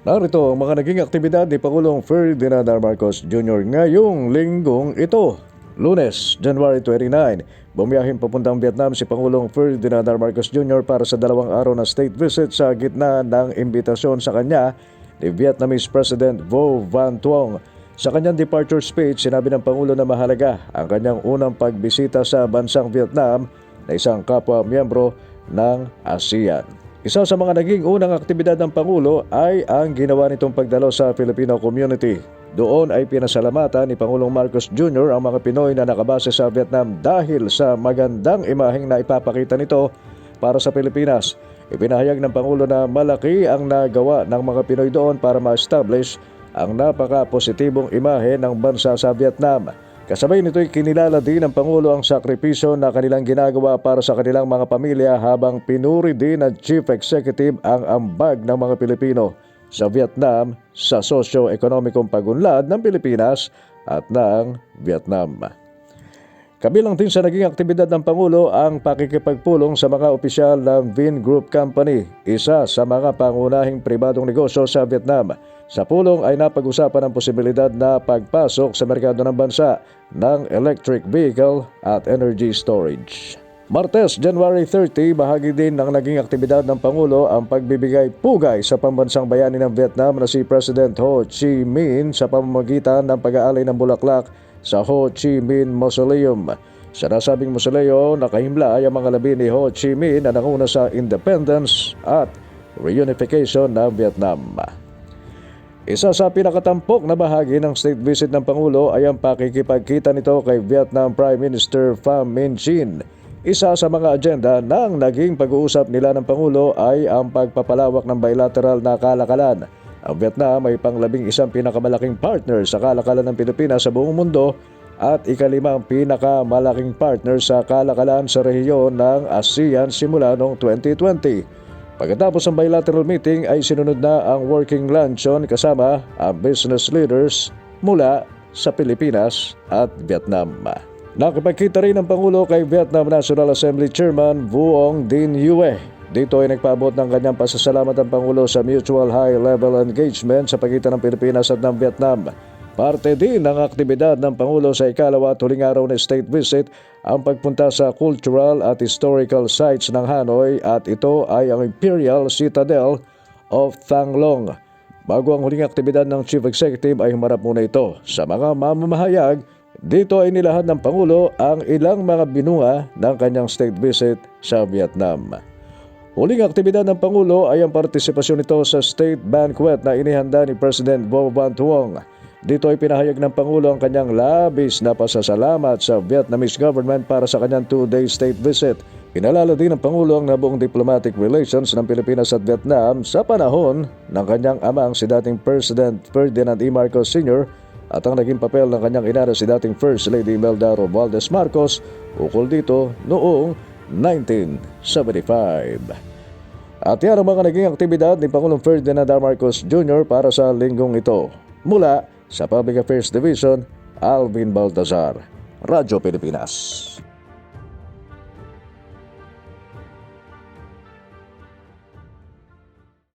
Narito ang mga naging aktibidad ni Pangulong Ferdinand R. Marcos Jr. ngayong linggong ito. Lunes, January 29, bumiyahin papuntang Vietnam si Pangulong Ferdinand R. Marcos Jr. para sa dalawang araw na state visit sa gitna ng imbitasyon sa kanya ni Vietnamese President Vo Van Thuong. Sa kanyang departure speech, sinabi ng Pangulo na mahalaga ang kanyang unang pagbisita sa bansang Vietnam na isang kapwa miyembro ng ASEAN. Isa sa mga naging unang aktibidad ng Pangulo ay ang ginawa nitong pagdalo sa Filipino community. Doon ay pinasalamatan ni Pangulong Marcos Jr. ang mga Pinoy na nakabase sa Vietnam dahil sa magandang imaheng na ipapakita nito para sa Pilipinas. Ipinahayag ng Pangulo na malaki ang nagawa ng mga Pinoy doon para ma-establish ang napaka-positibong imahe ng bansa sa Vietnam. Kasabay nito'y kinilala din ng Pangulo ang sakripisyo na kanilang ginagawa para sa kanilang mga pamilya habang pinuri din ng Chief Executive ang ambag ng mga Pilipino sa Vietnam sa sosyo-ekonomikong pagunlad ng Pilipinas at ng Vietnam. Kabilang din sa naging aktibidad ng Pangulo ang pakikipagpulong sa mga opisyal ng Vin Group Company, isa sa mga pangunahing pribadong negosyo sa Vietnam. Sa pulong ay napag-usapan ang posibilidad na pagpasok sa merkado ng bansa ng electric vehicle at energy storage. Martes, January 30, bahagi din ng naging aktibidad ng Pangulo ang pagbibigay pugay sa pambansang bayani ng Vietnam na si President Ho Chi Minh sa pamamagitan ng pag-aalay ng bulaklak sa Ho Chi Minh Mausoleum. Sa nasabing mausoleo, nakahimla ay ang mga labi ni Ho Chi Minh na nanguna sa independence at reunification ng Vietnam. Isa sa pinakatampok na bahagi ng state visit ng Pangulo ay ang pakikipagkita nito kay Vietnam Prime Minister Pham Minh Chinh. Isa sa mga agenda ng naging pag-uusap nila ng Pangulo ay ang pagpapalawak ng bilateral na kalakalan. Ang Vietnam ay panglabing isang pinakamalaking partner sa kalakalan ng Pilipinas sa buong mundo at ikalimang pinakamalaking partner sa kalakalan sa rehiyon ng ASEAN simula noong 2020. Pagkatapos ng bilateral meeting ay sinunod na ang working luncheon kasama ang business leaders mula sa Pilipinas at Vietnam. Nakipagkita rin ang Pangulo kay Vietnam National Assembly Chairman Vuong Dinh Hue. Dito ay nagpaabot ng kanyang pasasalamat ang Pangulo sa mutual high-level engagement sa pagitan ng Pilipinas at ng Vietnam. Parte din ng aktibidad ng Pangulo sa ikalawa at huling araw ng state visit ang pagpunta sa cultural at historical sites ng Hanoi at ito ay ang Imperial Citadel of Thanglong. Bago ang huling aktibidad ng Chief Executive ay humarap muna ito sa mga mamamahayag dito ay nilahad ng Pangulo ang ilang mga binunga ng kanyang state visit sa Vietnam. Huling aktibidad ng Pangulo ay ang partisipasyon nito sa state banquet na inihanda ni President Vo Van Thuong. Dito ay pinahayag ng Pangulo ang kanyang labis na pasasalamat sa Vietnamese government para sa kanyang two-day state visit. Pinalala din ng Pangulo ang nabuong diplomatic relations ng Pilipinas at Vietnam sa panahon ng kanyang amang si dating President Ferdinand E. Marcos Sr at ang naging papel ng kanyang ina na si dating First Lady Imelda Romualdez Marcos ukol dito noong 1975. At yan ang mga naging aktibidad ni Pangulong Ferdinand R. Marcos Jr. para sa linggong ito. Mula sa Public Affairs Division, Alvin Baltazar, Radyo Pilipinas.